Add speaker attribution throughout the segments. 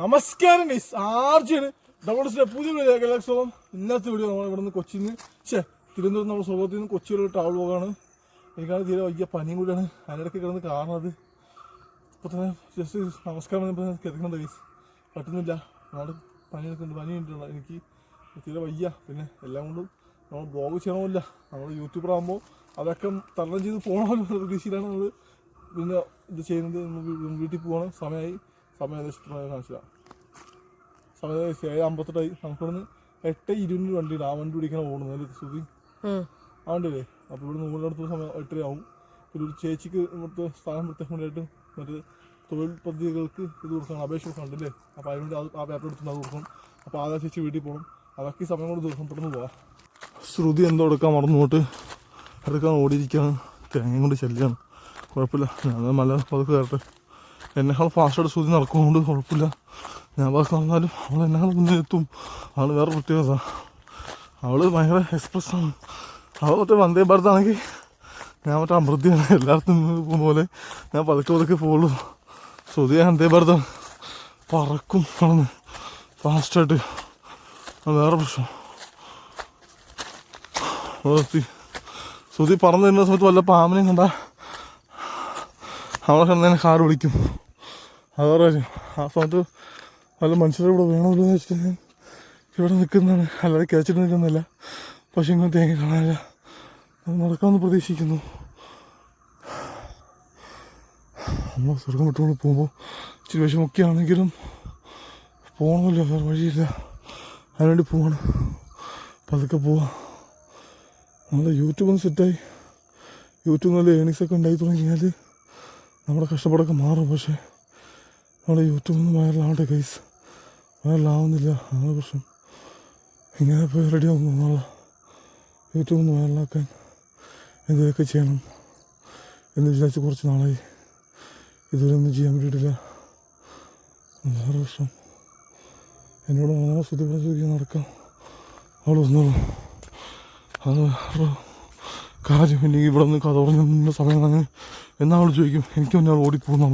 Speaker 1: നമസ്കാരം ഗൈസ് ആർജിയാണ്? Double step പുതിയ വീഡിയോ ഇന്നത്തെ വീഡിയോ നമ്മൾ ഇവിടെ നിന്ന് കൊച്ചിയിൽ നിന്ന് ഛേ തിരുവനന്തപുരം നമ്മുടെ സ്വഭാവത്തിൽ നിന്ന് കൊച്ചി ഒരു ട്രാവൽ പോകാണ്. എനിക്കാണ് തീരെ വലിയ പനിയും കൂടിയാണ്. അതിനിടയ്ക്ക് കിടന്ന് കാണുന്നത് ഇപ്പോൾ തന്നെ ജസ്റ്റ് നമസ്കാരം പറഞ്ഞപ്പോൾ കിടക്കുന്നുണ്ട് ഗൈസ് പറ്റുന്നില്ല. നാട് പനി എടുക്കുന്നുണ്ട് പനി ഉണ്ട് എനിക്ക്. തീരെ വയ്യ. പിന്നെ എല്ലാം കൊണ്ടും നമ്മൾ ബ്ലോഗ് ചെയ്യണമില്ല നമ്മൾ യൂട്യൂബർ ആകുമ്പോൾ അതൊക്കെ തരണം ചെയ്ത് പോകണമെന്നുള്ള പ്രതീക്ഷയിലാണ് നമ്മൾ പിന്നെ ഇത് ചെയ്യുന്നത്. വീട്ടിൽ പോകണം. സമയമായി സമയം ഏകദേശം കാണിച്ചില്ല സമയം ഏഴ് അമ്പത്തെട്ടായി. നമുക്കിവിടുന്ന് എട്ട് ഇരുന്നൂറ് വണ്ടിയുണ്ട് ആ വണ്ടി പിടിക്കണം ഓടുന്നത് ശ്രുതി ആ വണ്ടിയല്ലേ? അപ്പോൾ ഇവിടെ നൂറിന്റെ അടുത്ത സമയം എട്ടരയാവും. പിന്നെ ഒരു ചേച്ചിക്ക് ഇവിടുത്തെ സ്ഥാനം പ്രത്യേകം വേണ്ടിയിട്ട് മറ്റേ തൊഴിൽ പദ്ധതികൾക്ക് ഇത് കൊടുക്കണം അപേക്ഷ കൊടുക്കണം അല്ലേ അപ്പോൾ അതിനുവേണ്ടി അത് ആ പേപ്പർ എടുത്തിട്ട് അത് കൊടുക്കണം. അപ്പോൾ ആദ്യ ചേച്ചി വീട്ടിൽ പോകണം അതൊക്കെ സമയം കൊണ്ട് ദിവസം പെട്ടെന്ന് പോവാം. ശ്രുതി എന്തോ എടുക്കാൻ മറന്നുകൊണ്ട് എടുക്കാൻ ഓടിയിരിക്കുകയാണ്. തേങ്ങയും കൊണ്ട് ശല്യമാണ് കുഴപ്പമില്ല. ഞാൻ മല പതുക്കെ കയറട്ടെ എന്നെക്കാൾ ഫാസ്റ്റായിട്ട് ശ്രുതി നടക്കുന്നതുകൊണ്ട് കുഴപ്പമില്ല. ഞാൻ ബസ് നടന്നാലും അവൾ എന്നെക്കാൾ മുന്നേ എത്തും. അവൾ വേറെ പ്രത്യേകത. അവൾ ഭയങ്കര എക്സ്പ്രസ് ആണ്. അവൾ മറ്റേ വന്ദേ ഭാരത് ആണെങ്കിൽ ഞാൻ മറ്റേ അമൃതിയാണ് എല്ലായിടത്തും പോലെ ഞാൻ പതുക്കെ പതുക്കെ പോകുള്ളൂ ശ്രുതി വന്ദേ ഭാരത് പറക്കും നടന്ന് ഫാസ്റ്റായിട്ട് അത് വേറെ പ്രശ്നം. ശ്രുതി പറന്നു തരുന്ന സമയത്ത് വല്ല പാമ്പിനെയും കണ്ട അവളെ കണ്ടതിനെ കാർ വിളിക്കും. അത് വേറെ കാര്യം ആ സമയത്ത് വല്ല മനുഷ്യരെ ഇവിടെ വേണമല്ലോ എന്ന് വെച്ചിട്ട് ഇവിടെ നിൽക്കുന്നതാണ്. അല്ലാതെ കേച്ചിട്ട് നിൽക്കുന്നില്ല. പക്ഷെ ഇങ്ങനെ തേങ്ങ കാണാനില്ല. അത് നടക്കാമെന്ന് പ്രതീക്ഷിക്കുന്നു. നമ്മൾ സ്വർഗം വിട്ടുകൊണ്ട് പോകുമ്പോൾ ഇച്ചിരി വിഷമൊക്കെ ആണെങ്കിലും പോകണമല്ലോ. വേറെ വഴിയില്ല. അതിനുവേണ്ടി പോവാണ്. പതുക്കെ പോവാം. നമ്മുടെ യൂട്യൂബ് ഒന്ന് സെറ്റായി. യൂട്യൂബ് നല്ല ഏണിങ്സൊക്കെ ഉണ്ടായി തുടങ്ങിയാൽ നമ്മുടെ കഷ്ടപ്പാടൊക്കെ മാറും. പക്ഷേ നമ്മുടെ യൂട്യൂബിൽ നിന്ന് വൈറലാവട്ടെ കേസ് വൈറലാവുന്നില്ല. അതാണ് പ്രശ്നം. ഇങ്ങനെ പോയി റെഡി ആവുന്നു. യൂട്യൂബിൽ യൂട്യൂബ് ഒന്ന് വൈറലാക്കാൻ എന്തൊക്കെ ചെയ്യണം എന്ന് വിചാരിച്ച് കുറച്ച് നാളായി. ഇതുവരെ ഒന്നും ചെയ്യാൻ പറ്റിയിട്ടില്ല. വേറെ പ്രശ്നം. എന്നോട് വളരെ പറഞ്ഞു നടക്കാം. അവൾ വന്നോളൂ. അത് വേറെ കാര്യം. എനിക്ക് ഇവിടെ നിന്ന് കഥ പറഞ്ഞ നിന്ന സമയം എന്നാൽ ചോദിക്കും? എനിക്ക് മുന്നേ അവൾ ഓടിപ്പോകുന്നു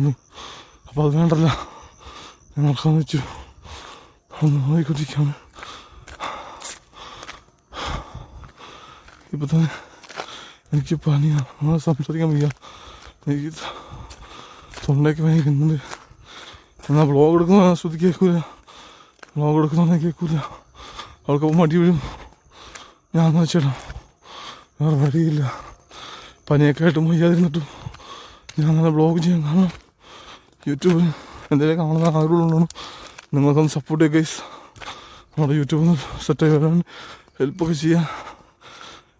Speaker 1: അപ്പോൾ അത് വേണ്ടല്ലോ. നടക്കാന്ന് വെച്ചു ഒന്ന് നോക്കിക്കൊണ്ടിരിക്കുകയാണ് ഇപ്പം തന്നെ എനിക്ക് പനിയാണ് സംസാരിക്കാൻ വയ്യ. എനിക്ക് തൊണ്ടയ്ക്ക് ഭയങ്കര എന്നാൽ ബ്ലോഗ് എടുക്കുന്ന ശ്രുതി കേൾക്കൂല ബ്ലോഗ് എടുക്കുന്ന കേൾക്കൂല അവൾക്കപ്പോൾ മടി വീഴും ഞാൻ വെച്ചിടാം വേറെ വഴിയില്ല. പനിയൊക്കെ ആയിട്ടും വയ്യാതിരുന്നിട്ടും ഞാൻ നല്ല ബ്ലോഗ് ചെയ്യാൻ കാരണം യൂട്യൂബിൽ എന്തെങ്കിലും കാണുന്ന ആഗ്രഹമുള്ളതാണ് നിങ്ങൾക്കൊന്ന് സപ്പോർട്ട് ചെയ്യുക ഗൈസ് നമ്മുടെ യൂട്യൂബിൽ നിന്ന് സെറ്റായി വരാൻ ഹെൽപ്പൊക്കെ ചെയ്യുക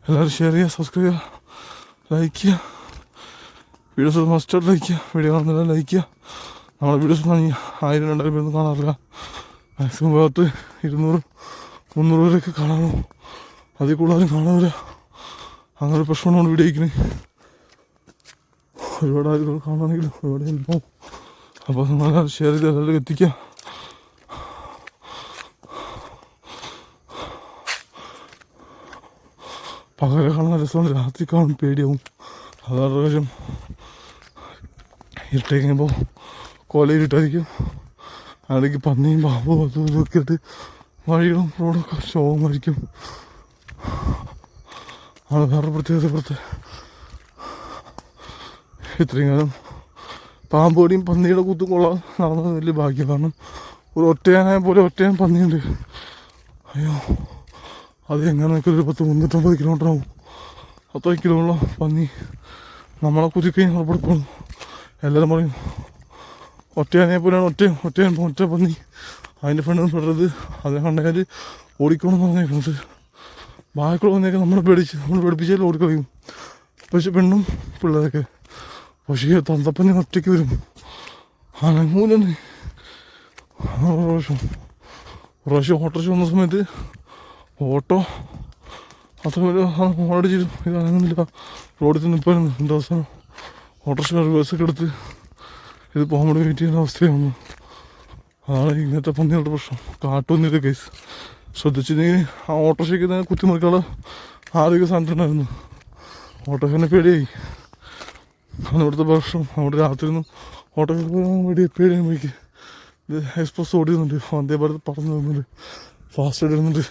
Speaker 1: എല്ലാവരും ഷെയർ ചെയ്യുക സബ്സ്ക്രൈബ് ചെയ്യുക ലൈക്ക് ചെയ്യുക. വീഡിയോസ് മസ്റ്റായിട്ട് ലൈക്ക് ചെയ്യുക. വീഡിയോ കാണുന്നില്ല ലൈക്ക് ചെയ്യുക. നമ്മുടെ വീഡിയോസ് ആയിരം രണ്ടായിരം പേരൊന്നും കാണാറില്ല. മാക്സിമം ഭാഗത്ത് ഇരുന്നൂറ് മുന്നൂറ് പേരൊക്കെ കാണാമോ അതിൽ കൂടുതലും കാണാറില്ല അങ്ങനെ ഒരു പ്രശ്നമാണ് വീഡിയോ ഇരിക്കുന്നത് ഒരുപാട് ആളുകൾ കാണുകയാണെങ്കിലും ഒരുപാട് ഹെൽപ്പാവും അപ്പോൾ നിങ്ങൾ ഷെയർ ചെയ്ത് എല്ലാവരും എത്തിക്കാം പകലെ കാണുന്ന രസമാണ് രാത്രി കാണും പേടിയാവും അതാണ് പ്രാവശ്യം ഇരുട്ടേക്ക് കഴിയുമ്പോൾ കോലയിരുട്ടായിരിക്കും അതിലേക്ക് പന്നിയും പാമ്പും അതും ഇതൊക്കെ ഇട്ട് വഴികളും റോഡൊക്കെ ശോകമായിരിക്കും ആണ് വേറെ പ്രത്യേകത പുറത്ത് ഇത്രയും കാലം പാമ്പേടിയും പന്നിയുടെ കുത്തും കൊള്ളാൻ നടന്നത് വലിയ ഭാഗ്യം കാരണം ഒരു ഒറ്റയാനായ പോലെ ഒറ്റയാൻ പന്നിയുണ്ട്. അയ്യോ അത് എങ്ങനെയൊക്കെ ഒരു പത്ത് മുന്നൂറ്റമ്പത് കിലോമീറ്റർ ആവും. അത്രയും കിലോമീറ്റർ പന്നി നമ്മളെ കുതിക്കഴിഞ്ഞ് അവിടെ പോകും എല്ലാവരും പറയും ഒറ്റയാനെ പോലെയാണ് ഒറ്റ ഒറ്റയാൻ ഒറ്റ പന്നി. അതിന്റെ ഫ്രണ്ട് പെടരുത് അതിനെ കണ്ടാൽ ഓടിക്കണമെന്ന് പറഞ്ഞേക്കുന്നത് ബാക്കിയുള്ള വന്നേക്കാൾ നമ്മൾ പേടിച്ച് നമ്മൾ പേടിപ്പിച്ചാൽ ഓടിക്കളയും. പക്ഷെ പെണ്ണും പിള്ളേരൊക്കെ പക്ഷേ തന്തപ്പന്നി ഒറ്റയ്ക്ക് വരും അനങ്ങൂലെന്ന് പ്രാവശ്യം പ്രാവശ്യം ഓട്ടോറിക്ഷ വന്ന സമയത്ത് ഓട്ടോ അത്ര ഓടിച്ചിരുന്നു ഓടിച്ചിരും ഇത് അനങ്ങുന്നില്ല റോഡിൽ നിന്ന് നിൽപ്പായിരുന്നു എന്റെ അവസാനം ഓട്ടോറിക്ഷ റിവേഴ്സൊക്കെ എടുത്ത് ഇത് പോകാൻ വേണ്ടി വെയിറ്റ് ചെയ്യുന്ന അവസ്ഥയാണ് അതാണ് ഇങ്ങനത്തെ പന്നികളുടെ പ്രശ്നം കാട്ടുപന്നിയുടെ കേസ് ശ്രദ്ധിച്ചിരുന്നെങ്കിൽ ആ ഓട്ടോറിക്ഷയ്ക്ക് കുത്തിമറിക്കാനുള്ള ആരോഗ്യ സാധനത്തിനായിരുന്നു ഓട്ടോക്കാരനെ പേടിയായി അതാണ് ഭക്ഷണം അവിടെ രാത്രി ഒന്നും ഓട്ടോയിൽ പോകാൻ വേണ്ടി എപ്പോഴും ഇത് എക്സ്പ്രസ് ഓടിയുന്നുണ്ട് വന്ദേ ഭാരത് പറന്നു വരുന്നുണ്ട് ഫാസ്റ്റ് ഇടുന്നുണ്ട്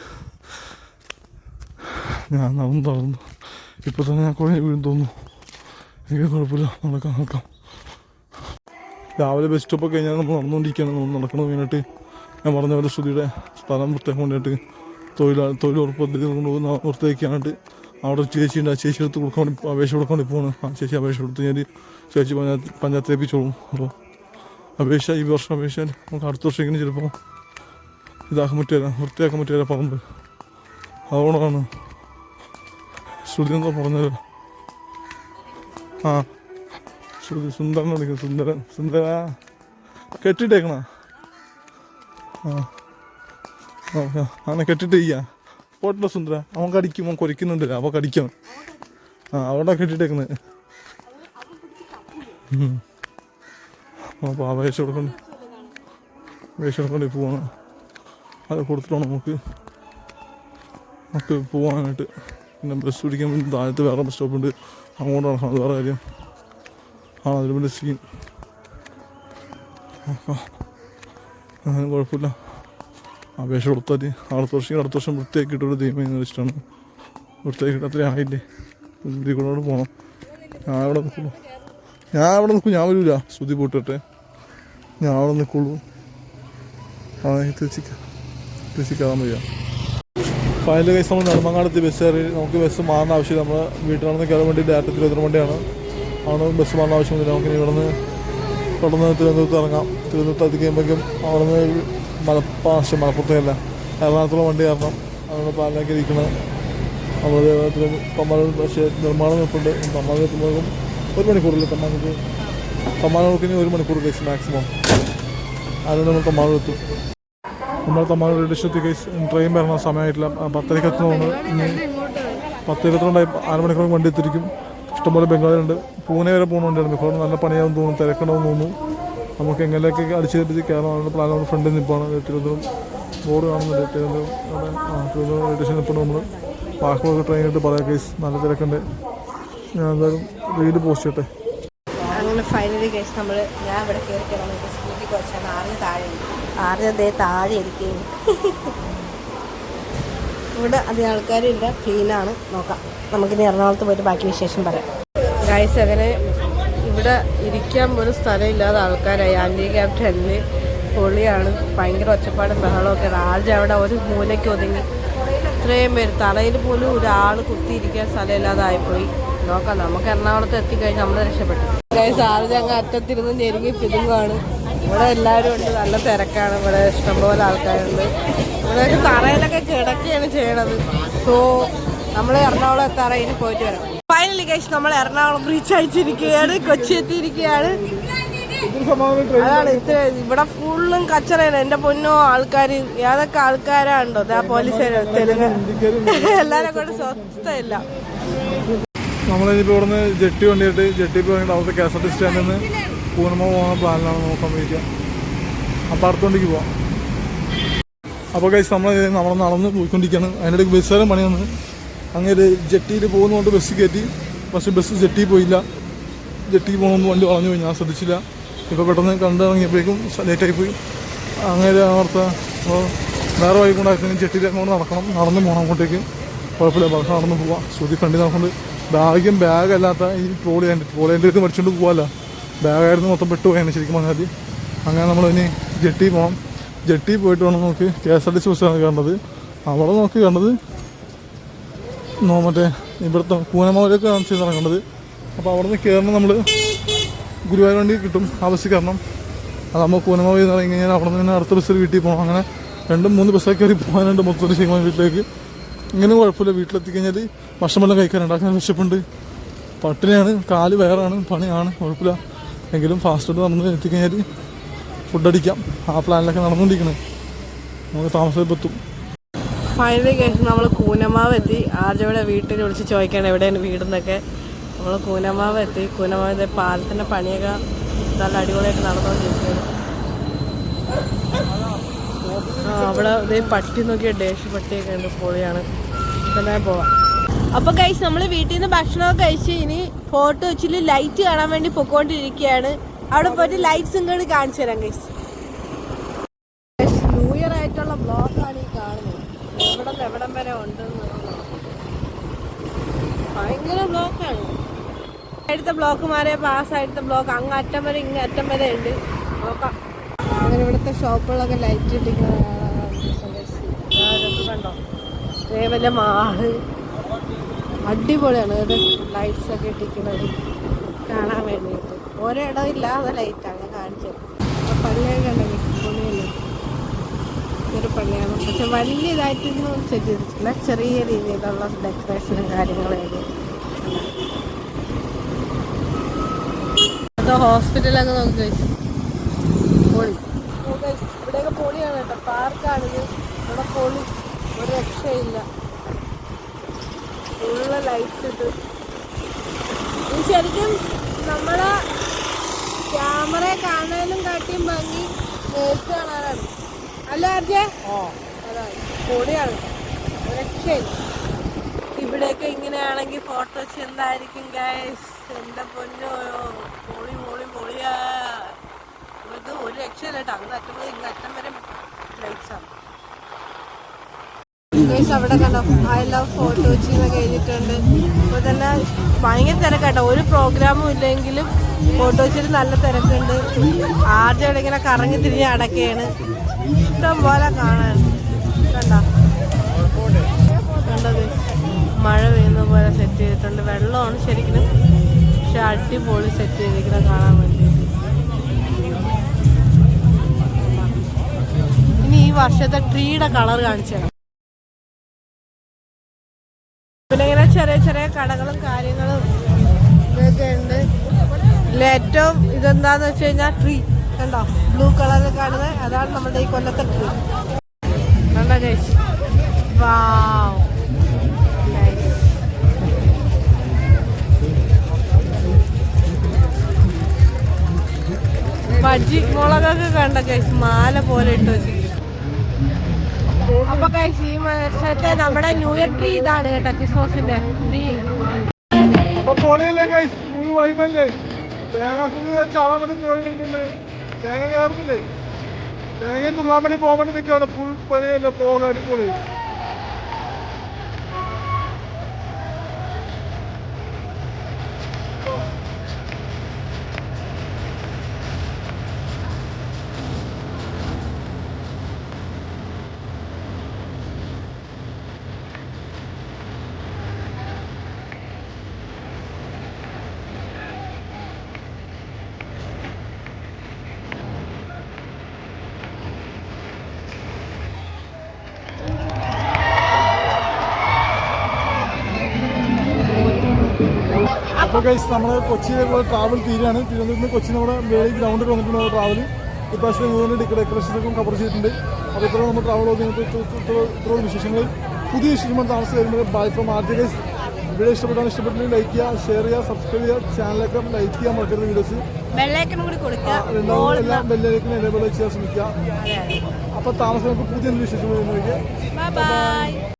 Speaker 1: ഞാൻ നടന്നു തളർന്നു. ഇപ്പൊ തന്നെ ഞാൻ കുറേ വീഴും തോന്നുന്നു. എനിക്ക് കുഴപ്പമില്ല നടക്കാം നടക്കാം. രാവിലെ ബസ് സ്റ്റോപ്പ് കഴിഞ്ഞാൽ നമ്മൾ നടന്നുകൊണ്ടിരിക്കുകയാണ്. നമ്മൾ നടക്കുന്നത് മെയിനായിട്ട് ഞാൻ പറഞ്ഞ പോലെ ശ്രുതിയുടെ സ്ഥലം വൃത്തിയാക്കാൻ വേണ്ടിയിട്ട് തൊഴിലാളി തൊഴിലുറപ്പ് പദ്ധതി കൊണ്ടുപോകുന്ന വൃത്തിയാക്കാനായിട്ട് അവിടെ ചേച്ചിയുണ്ട് ആ ചേച്ചി എടുത്ത് കൊടുക്കാൻ വേണ്ടി അപേക്ഷ കൊടുക്കാൻ വേണ്ടി പോകണം ആ ചേച്ചി അപേക്ഷ കൊടുത്ത് ഞാൻ ചേച്ചി പഞ്ചായത്ത് പഞ്ചായത്ത് ഏൽപ്പിച്ചോളും. അപ്പോൾ അപേക്ഷ ഈ വർഷം അപേക്ഷ നമുക്ക് അടുത്ത വർഷം ഇങ്ങനെ ചിലപ്പോൾ ഇതാക്കാൻ പറ്റില്ല വൃത്തിയാക്കാൻ പറ്റില്ല പറമ്പ്. അതുകൊണ്ടാണ് ശ്രുതി എന്താ പറഞ്ഞത്. ആ ശ്രുതി സുന്ദരനെ വിളിക്കുന്നു സുന്ദരൻ സുന്ദര. കെട്ടിട്ടേക്കണ ആ. ഓക്കെ അങ്ങനെ കെട്ടിട്ട് ചെയ്യാ പോട്ടല്ലോ സുന്ദര അവൻ കടിക്കും അവൻ കൊരിക്കുന്നുണ്ട് അവ കടിക്കും. ആ അവിടെ കെട്ടിട്ടേക്കുന്നത് അപ്പോൾ വേഷം കൊടുക്കണ്ട വേഷം കൊടുക്കണ്ടേ പോവാണ്. അത് കൊടുത്തിട്ടാണ് നമുക്ക്. നമുക്ക് പോകാനായിട്ട് പിന്നെ ബസ് പിടിക്കാൻ വേണ്ടി താഴത്ത് വേറെ ബസ് സ്റ്റോപ്പ് ഉണ്ട്. അങ്ങോട്ട് നടക്കണം അത് വേറെ കാര്യം. ആ അതിൽ പിന്നെ സീൻ കുഴപ്പമില്ല. അപേക്ഷ കൊടുത്താൽ മതി. അടുത്ത വർഷം അടുത്ത വർഷം വൃത്തിയാക്കിയിട്ടൊരു ദൈവം എന്ന് വെച്ചിട്ടാണ് വൃത്തിയാക്കിയിട്ട് അത്രയും ആയില്ലേ? ഇതിൽ കൂടെ പോകണം ഞാൻ അവിടെ നിൽക്കുള്ളൂ ഞാൻ അവിടെ നിൽക്കും ഞാൻ വരൂല. ശ്രുതി പൂട്ടിട്ടെ. ഞാൻ അവിടെ നിൽക്കുള്ളൂ. ആ തിരിച്ചിക്കാം തിരിച്ചിക്കാതാൻ വയ്യ. ഫൈനൽ കേസ് നമ്മൾ നെടുമങ്ങാടെത്തി ബസ് കയറി. നമുക്ക് ബസ് മാറുന്ന ആവശ്യമില്ല. നമ്മൾ വീട്ടിൽ നിന്ന് കയറാൻ വേണ്ടി ഡയറക്റ്റ് തിരുവനന്തപുരം വണ്ടിയാണ്. അവിടെ ബസ് മാറുന്ന ആവശ്യമൊന്നുമില്ല നമുക്ക് ഇവിടെ നിന്ന് പെട്ടെന്ന് തിരുവനന്തപുരത്ത് ഇറങ്ങാം. തിരുവനന്തപുരത്ത് എത്തിക്കുമ്പോഴേക്കും അവിടെ നിന്ന് മലപ്പാശം മലപ്പുറത്തേക്കല്ല എറണാകുളത്തുള്ള വണ്ടി കാരണം അവിടെ പാലിലേക്ക് ഇരിക്കുന്നത് നമ്മൾ തമ്മാനൂർ പക്ഷേ നിർമ്മാണം നിൽപ്പുണ്ട് തമ്മാനൂർ എത്തുമ്പോഴും ഒരു മണിക്കൂറില്ല തമ്മാനൂർക്ക് തമ്മാനക്ക് ഒരു മണിക്കൂർ കേസ് മാക്സിമം അതിന് നമ്മൾ തമ്മാനെത്തും നമ്മൾ തമ്മാനൂർ റെഡിഷത്തി കേസ് ട്രെയിൻ വരണ സമയമായിട്ടില്ല. പത്തരയ്ക്ക് എത്തുന്നതാണ് ഇനി പത്ത് ഇരുപത്തിരണ്ടായി അരമണിക്കൂർ വണ്ടി എത്തിരിക്കും ഇഷ്ടംപോലെ ബംഗാളിലുണ്ട് പൂനെ വരെ പോകുന്ന വണ്ടിയാണ്. മിക്കവാറും നല്ല പണിയാവും തോന്നുന്നു. തിരക്കണമെന്ന് തോന്നുന്നു. നമുക്ക് എങ്ങനെയൊക്കെ അടിച്ച് തെറ്റിച്ച് കയറാനുള്ള പ്ലാൻ നമ്മുടെ ഫ്രണ്ടിൽ നിൽപ്പാണ് തിരുവനന്തപുരം ബോർഡ് കാണുന്നുണ്ട്. തിരുവനന്തപുരം അവിടെ ആ തിരുവനന്തപുരം നിൽപ്പുണ്ട് നമ്മൾ ബാക്കിയുള്ള ട്രെയിൻ ഇട്ട് പറയാം കേസ് നല്ല തിരക്കുണ്ട്. ഞാൻ എന്തായാലും റീൽ പോസ്റ്റ് ചെയ്യട്ടെ.
Speaker 2: അങ്ങനെ ഫൈനലി കേസ് നമ്മൾ ഞാൻ ഇവിടെ കയറി കിടന്നു സ്കൂട്ടി കുറച്ചാണ് ആറിന് താഴെ ആറിന് അതേ താഴെ ഇരിക്കുകയും ഇവിടെ അധികം ആൾക്കാരും ഇല്ല. ക്ലീനാണ് നോക്കാം. നമുക്കിനി എറണാകുളത്ത് പോയിട്ട് ബാക്കി വിശേഷം പറയാം. ഗായ്സ് അങ്ങനെ ഇവിടെ ഇരിക്കാൻ ഒരു സ്ഥലമില്ലാത്ത ആൾക്കാരായി. ആന്റി ക്യാപ്റ്റൻ പൊളിയാണ്. ഭയങ്കര ഒച്ചപ്പാടും ബഹളമൊക്കെ ആൾജ് അവിടെ ഒരു മൂലയ്ക്ക് ഒതുങ്ങി. ഇത്രയും പേര് തലയിൽ പോലും ഒരാൾ കുത്തിയിരിക്കാൻ സ്ഥലമില്ലാതായിപ്പോയി നോക്കാം നമുക്ക് എറണാകുളത്ത് എത്തിക്കഴിഞ്ഞാൽ നമ്മൾ രക്ഷപ്പെട്ടു. ആളുടെ അങ്ങ് അറ്റത്തിരുന്ന് ഞെരുങ്ങി പിതുങ്ങുവാണ്. ഇവിടെ എല്ലാവരും ഉണ്ട്. നല്ല തിരക്കാണ്. ഇവിടെ ഇഷ്ടംപോലെ ആൾക്കാരുണ്ട്. ഇവിടെയൊക്കെ തറയിലൊക്കെ കിടക്കുകയാണ് ചെയ്യണത്. സോ നമ്മൾ എറണാകുളം എത്താറയിൽ പോയിട്ട് വരാം. ഫൈനലി കഴിച്ച് നമ്മൾ എറണാകുളം റീച്ച് അയച്ചിരിക്കുകയാണ് കൊച്ചി എത്തിയിരിക്കുകയാണ്. അതാണ് ഇത്ര ഇവിടെ ഫുള്ളും കച്ചറയാണ്. എന്റെ പൊന്നോ ആൾക്കാർ ഏതൊക്കെ ആൾക്കാരാണ്ടോ? ദാ പോലീസുകാര് തെലുങ്ക്. എല്ലാരെ കൂടെ സ്വസ്ഥയില്ല.
Speaker 1: നമ്മളിനിപ്പോൾ ഇവിടുന്ന് ജെട്ടി വണ്ടിയിട്ട് ജെട്ടി പോയിട്ട് അവിടുത്തെ കെ എസ് ആർ ടി സ്റ്റാൻഡിൽ നിന്ന് പൂർണമ പോകുന്ന പ്ലാനിലാണ് നോക്കാൻ വേണ്ടി അപ്പോൾ അടുത്തോണ്ടേക്ക് പോവാം. അപ്പോൾ കഴിച്ച് നമ്മൾ നമ്മൾ നടന്ന് പോയിക്കൊണ്ടിരിക്കുകയാണ്. അതിനിടയ്ക്ക് ബസ്സുകാരൻ പണിയാണ് അങ്ങനെ ജെട്ടിയിൽ പോകുന്നതുകൊണ്ട് ബസ് കയറ്റി. പക്ഷെ ബസ് ജെട്ടിയിൽ പോയില്ല. ജെട്ടിയിൽ പോകണമെന്ന് വണ്ടി വളഞ്ഞു പോയി. ഞാൻ ശ്രദ്ധിച്ചില്ല. ഇപ്പോൾ പെട്ടെന്ന് കണ്ടിറങ്ങിയപ്പോഴേക്കും ലേറ്റായി പോയി അങ്ങനെ ഓർത്ത അപ്പോൾ വേറെ വഴി കൊണ്ടായിരുന്നു കൊണ്ട് നടക്കണം. നടന്ന് പോകണം അങ്ങോട്ടേക്ക്. കുഴപ്പമില്ല. ബസ് നടന്ന് പോവാം. ശ്രുതി ഫ്രണ്ടിൽ നടക്കൊണ്ട് ബാഗും ബാഗ് അല്ലാത്ത ഈ ട്രോളി അതിന്റെ ട്രോളി അതിന്റെ അടുത്ത് മരിച്ചുകൊണ്ട് പോകാമല്ല ബാഗായിരുന്നു മൊത്തം പെട്ടുപോയാണ് ശരിക്കും പറഞ്ഞാൽ അങ്ങനെ നമ്മൾ ഇനി ജെട്ടി പോകണം ജെട്ടി പോയിട്ട് വേണം നമുക്ക് K S R T C ബസ്സാണ് കണ്ടത്. അവിടെ നോക്കി കണ്ടത് മറ്റേ ഇവിടുത്തെ ആണ് ചെയ്ത് ഇറങ്ങേണ്ടത്. അപ്പോൾ അവിടെ നിന്ന് കയറണം നമ്മൾ ഗുരുവായൂർ വണ്ടി കിട്ടും ആ കാരണം കയറണം അത് നമ്മൾ പൂനമാവിൽ നിന്ന് ഇറങ്ങി കഴിഞ്ഞാൽ അവിടെ നിന്ന് അടുത്ത ബസ്സിൽ വീട്ടിൽ പോകണം അങ്ങനെ രണ്ടും മൂന്ന് ബസ്സൊക്കെ കയറി പോകാനുണ്ട് മൊത്തം ശരിക്കും വീട്ടിലേക്ക്. ഇങ്ങനെ കുഴപ്പമില്ല വീട്ടിലെത്തി കഴിഞ്ഞാൽ ഭക്ഷണമെല്ലാം കഴിക്കാനുണ്ട്. അങ്ങനെ വിശപ്പുണ്ട്. പട്ടിണിയാണ് കാൽ വേറാണ് പണിയാണ് കുഴപ്പമില്ല. എങ്കിലും ഫാസ്റ്റ് ഫുഡ് നമ്മൾ എത്തിക്കഴിഞ്ഞാൽ ഫുഡ് അടിക്കാം. ആ പ്ലാനിലൊക്കെ നടന്നുകൊണ്ടിരിക്കണേ നമുക്ക് താമസപ്പെത്തും
Speaker 2: ഫൈനലി കേസ് നമ്മൾ കൂനമാവ് എത്തി. ആർജയുടെ വീട്ടിൽ വിളിച്ച് ചോദിക്കുകയാണ് എവിടെയാണ് വീടെന്നൊക്കെ. നമ്മൾ കൂനമാവ് എത്തി. കൂനമാവ് എത്തി പാലത്തിന്റെ പണിയൊക്കെ നല്ല അടിപൊളിയായിട്ട് നടന്നുകൊണ്ടിരിക്കുകയാണ് അവിടെ ഇതേ പട്ടി നോക്കിയ ഡേഷ് പട്ടിയൊക്കെ ഉണ്ട് പൊളിയാണ്. തന്നെ പോവാം. അപ്പൊ കഴിച്ച് നമ്മൾ വീട്ടിൽ നിന്ന് ഭക്ഷണമൊക്കെ കഴിച്ച് ഇനി ഫോട്ടോ വെച്ചിട്ട് ലൈറ്റ് കാണാൻ വേണ്ടി പൊക്കോണ്ടിരിക്കുകയാണ്. അവിടെ പോയിട്ട് ലൈറ്റ്സും കൂടി കാണിച്ചു തരാം കഴിച്ച് എവിടം വരെ ഉണ്ടെന്ന് ഭയങ്കര ബ്ലോക്കാണ് അടുത്ത ബ്ലോക്ക് മാറിയപ്പോൾ ആ സൈഡത്തെ ബ്ലോക്ക് അങ്ങ് അറ്റം വരെ ഇങ്ങ് അറ്റം വരെ ഉണ്ട്. നോക്കാം. അങ്ങനെ ഇവിടുത്തെ ഷോപ്പുകളൊക്കെ ലൈറ്റ് ഇട്ടിരിക്കുന്നത് കണ്ടോ മാൾ. അടിപൊളിയാണ്. ഇത് ലൈറ്റ്സ് ഒക്കെ ഇട്ടിരിക്കുന്നത് കാണാൻ വേണ്ടിയിട്ട്. ഓരോ ഇടം ഇല്ലാതെ ലൈറ്റാണ് കാണിച്ചത്. പള്ളിയൊക്കെ പൊളിയല്ലേ ഒരു പള്ളിയാണ്. പക്ഷെ വലിയ ഇതായിട്ടൊന്നും സെറ്റ് ചെയ്തിട്ടില്ല. ചെറിയ രീതിയിലുള്ള ഡെക്കറേഷനും കാര്യങ്ങളൊക്കെ അത് ഹോസ്പിറ്റലൊക്കെ നോക്കി കഴിച്ചു പൊളി. ഇവിടെയൊക്കെ പൊളിയാണ് കേട്ടോ. പാർക്കാണിത്. ഇവിടെ പൊളി. ഒരു രക്ഷയില്ല. ഫുള്ള് ലൈറ്റ്സ് ഇട്ട്. ഇത് ശരിക്കും നമ്മളെ ക്യാമറ കാണാനും കാട്ടിയും ഭംഗി നേരിട്ട് കാണാനാണ്. അല്ലേ അർജേ അതാണ് പൊളിയാണ്. ഒരു രക്ഷയില്ല. ഇവിടെയൊക്കെ ഇങ്ങനെയാണെങ്കിൽ ഫോട്ടോസ് എന്തായിരിക്കും ഗൈസ് എന്റെ പൊന്നോ പൊളി പൊളി പൊളിയാ. ഇത് ഒരു രക്ഷയില്ല കേട്ടോ അറ്റം വരെ ഇങ്ങ് അറ്റം വരെ ലൈറ്റ്സ് ആണ്. അവിടെ കണ്ടോ? ഐ ലവ് ഫോട്ടോ ചെയ്യുന്ന എഴുതിയിട്ടുണ്ട് അപ്പോൾ തന്നെ ഭയങ്കര തിരക്കാട്ടോ. ഒരു പ്രോഗ്രാമും ഇല്ലെങ്കിലും ഫോട്ടോ ചെയ്ത് നല്ല തിരക്കുണ്ട്. ആദ്യം ഇവിടെ ഇങ്ങനെ കറങ്ങി തിരിഞ്ഞ് അടക്കുകയാണ് ഇഷ്ടം പോലെ കാണാൻ കണ്ടോ? കണ്ടത് മഴ പെയ്യുന്ന പോലെ സെറ്റ് ചെയ്തിട്ടുണ്ട്. വെള്ളമാണ് ശരിക്കും പക്ഷെ അടിപൊളി സെറ്റ് ചെയ്തിരിക്കുന്നത് കാണാൻ വേണ്ടിയിട്ട്. ഇനി ഈ വർഷത്തെ ട്രീയുടെ കളർ കാണിച്ചു പിന്നെ ഇങ്ങനെ ചെറിയ ചെറിയ കടകളും കാര്യങ്ങളും ഇതൊക്കെ ഉണ്ട്. ഏറ്റവും ഇതെന്താന്ന് വെച്ച് കഴിഞ്ഞാൽ ട്രീ കണ്ടോ? ബ്ലൂ കളറിൽ കാണുന്നത്. അതാണ് നമ്മുടെ ഈ കൊല്ലത്തെ ട്രീ കണ്ടോ ചേച്ചി വാവ് ബജ്ജി മുളകൊക്കെ കണ്ട കേസ് മാല പോലെ ഇട്ട് വെച്ചിരിക്കും അപ്പൊ കൈസ് ഈ വർഷത്തെ നമ്മുടെ ന്യൂ ഇയർ ട്രീ ഇതാണ് കേട്ടോ ക്രിസ്മസിന്റെ ട്രീ.
Speaker 1: തേങ്ങ തിന്നാൻ വേണ്ടി പോകാൻ നിൽക്കുകയാണ്. full പണിയല്ലേ പോകാൻ അടിപൊളി. ഗൈസ് നമ്മൾ കൊച്ചിയിലുള്ള ട്രാവൽ തീരാണ് തിരുവനന്തപുരത്ത് നിന്ന് കൊച്ചി നമ്മുടെ വേളി ഗ്രൗണ്ടിൽ വന്നിട്ടുള്ള ട്രാവൽ ഇപ്രാവശ്യം മൂന്ന് ഡെക്കറേഷനൊക്കെ കവർ ചെയ്തിട്ടുണ്ട്. അപ്പോൾ ഇത്ര നമ്മൾ ട്രാവൽ ഇത്ര വിശേഷങ്ങൾ. പുതിയ വിശേഷങ്ങൾ താമസം വരുന്നത് bye from Aadya guys video ഇഷ്ടപ്പെട്ടാൽ ഇഷ്ടപ്പെട്ടെങ്കിൽ ലൈക്ക് ചെയ്യുക ഷെയർ ചെയ്യുക സബ്സ്ക്രൈബ് ചെയ്യുക ചാനലൊക്കെ ലൈക്ക് ചെയ്യാൻ മറക്കരുത് വീഡിയോസ്
Speaker 2: വെള്ളേക്കനും കൂടി കൊടുക്കുക.
Speaker 1: എല്ലാം ബെല്ലിലേക്കും എനേബിൾ ചെയ്യാൻ ശ്രമിക്കുക. അപ്പോൾ താമസം പുതിയ വിശേഷങ്ങൾ വരുന്നവർക്ക്